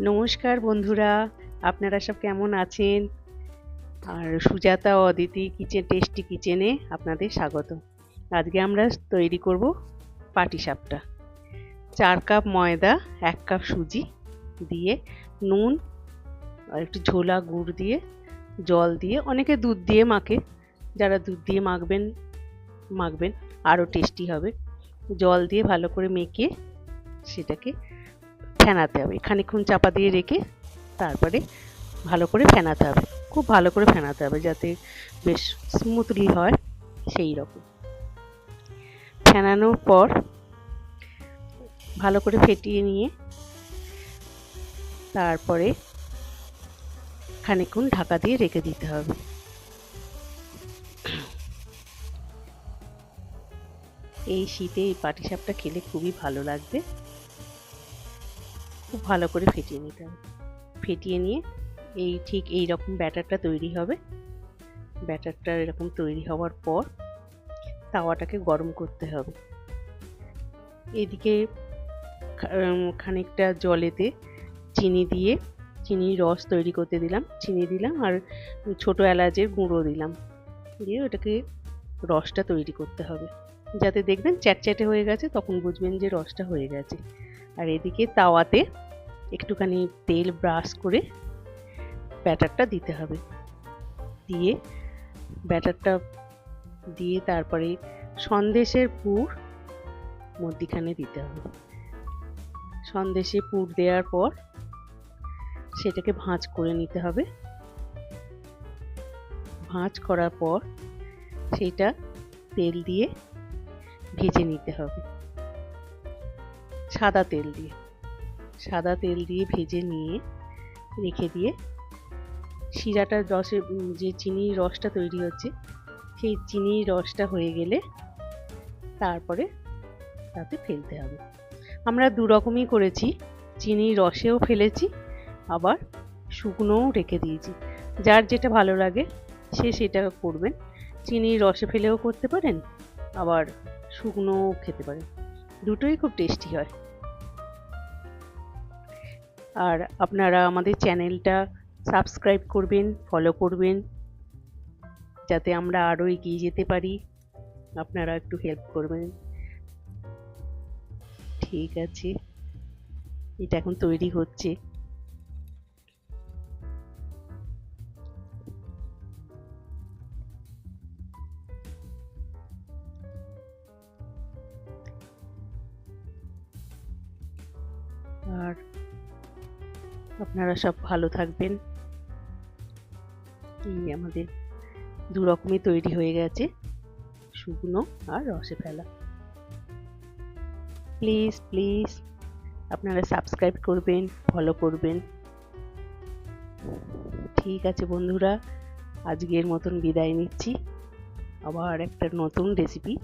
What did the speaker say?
নমস্কার বন্ধুরা, আপনারা সব কেমন আছেন? আর সুজাতা অদিতি কিচেন, টেস্টি কিচেনে আপনাদের স্বাগত। আজকে আমরা তৈরি করব পাটিসাপটা। চার কাপ ময়দা, এক কাপ সুজি দিয়ে নুন, আর একটু ঝোলা গুড় দিয়ে, জল দিয়ে, অনেকে দুধ দিয়ে মাখে। যারা দুধ দিয়ে মাখবেন মাখবেন, আরও টেস্টি হবে। জল দিয়ে ভালো করে মেখে সেটাকে ফেনাতে হবে খানিক্ষণ চাপা দিয়ে রেখে তারপরে ভালো করে ফেনাতে হবে। খুব ভালো করে ফেনাতে হবে যাতে বেশ স্মুথলি হয় সেই রকম। ফেনানোর পর ভালো করে ফেটিয়ে নিয়ে তারপরে খানিক্ষণ ঢাকা দিয়ে রেখে দিতে হবে। এই শীতে এই পাটিসাপটা খেলে খুবই ভালো লাগবে। খুব ভালো করে ফেটিয়ে নিতে হবে। ফেটিয়ে নিয়ে এই ঠিক এই রকম ব্যাটারটা তৈরি হবে। ব্যাটারটা এরকম তৈরি হওয়ার পর তাওয়াটাকে গরম করতে হবে। এদিকে খানিকটা জলেতে চিনি দিয়ে চিনির রস তৈরি করতে দিলাম। চিনি দিলাম আর ছোটো এলাচের গুঁড়ো দিলাম। দিয়ে ওটাকে রসটা তৈরি করতে হবে। যাতে দেখবেন চ্যাটচ্যাটে হয়ে গেছে, তখন বুঝবেন যে রসটা হয়ে গেছে। আর এদিকে তাওয়াতে একটুখানি তেল ব্রাশ করে ব্যাটারটা দিতে হবে। দিয়ে ব্যাটারটা দিয়ে তারপরে সন্দেশের পুর মধ্যিখানে দিতে হবে। সন্দেশে পুর দেওয়ার পর সেটাকে ভাঁজ করে নিতে হবে। ভাঁজ করার পর সেটা তেল দিয়ে ভেজে নিতে হবে। সাদা তেল দিয়ে। সাদা তেল দিয়ে ভেজে নিয়ে রেখে দিয়ে শিরাটার রসে যে চিনির রসটা তৈরি হচ্ছে, সেই চিনির রসটা হয়ে গেলে তারপরে তাতে ফেলতে হবে। আমরা দু রকমই করেছি, চিনির রসেও ফেলেছি, আবার শুকনোও রেখে দিয়েছি। যার যেটা ভালো লাগে, সে সেটা করবেন। চিনির রসে ফেলেও করতে পারেন, আবার শুকনোও খেতে পারেন। দুটোই খুব টেস্টি হয়। আর আপনারা আমাদের চ্যানেলটা সাবস্ক্রাইব করবেন ফলো করবেন, যাতে আমরা আরও এগিয়ে যেতে পারি। আপনারা একটু হেল্প করবেন। ঠিক আছে। এটা এখন তৈরি হচ্ছে। আর আপনারা সব ভালো থাকবেন। এই আমাদের দু রকমই তৈরি হয়ে গেছে, শুকনো আর রসে ফেলা। প্লিজ প্লিজ আপনারা সাবস্ক্রাইব করবেন ফলো করবেন। ঠিক আছে বন্ধুরা, আজকের মতন বিদায় নিচ্ছি। আবার একটা নতুন রেসিপি